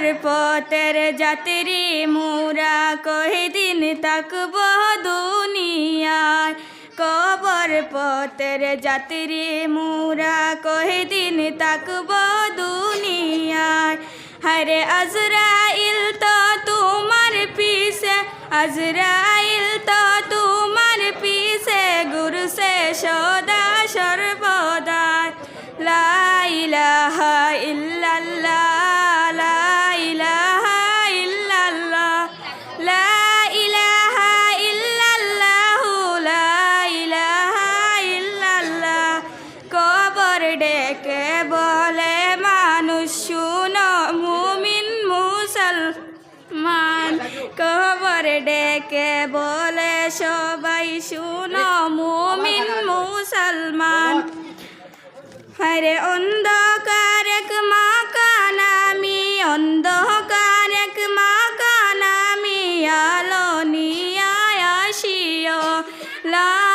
কবর পতের যাত্রী মুরা কহিদিন তাকব দুনিয়ায়। কবর পতের যাত্রী মুরা কহিদিন তাকব দুনিয়ায়। হরে আজরাইল তো তোমার পিছে, আজরাইল তো তোমার পিছে গুরু সে সদা সর্বদা লা ইলাহা ইল্লাল্লাহ। মুসলমান কবর ডেকে বলে, সবাই শুনো, মুমিন মুসলমান। হরে অন্ধকার এক মাকান আমি, অন্ধকার এক মাকান আমি, আলো নিয়ে আসিও। লা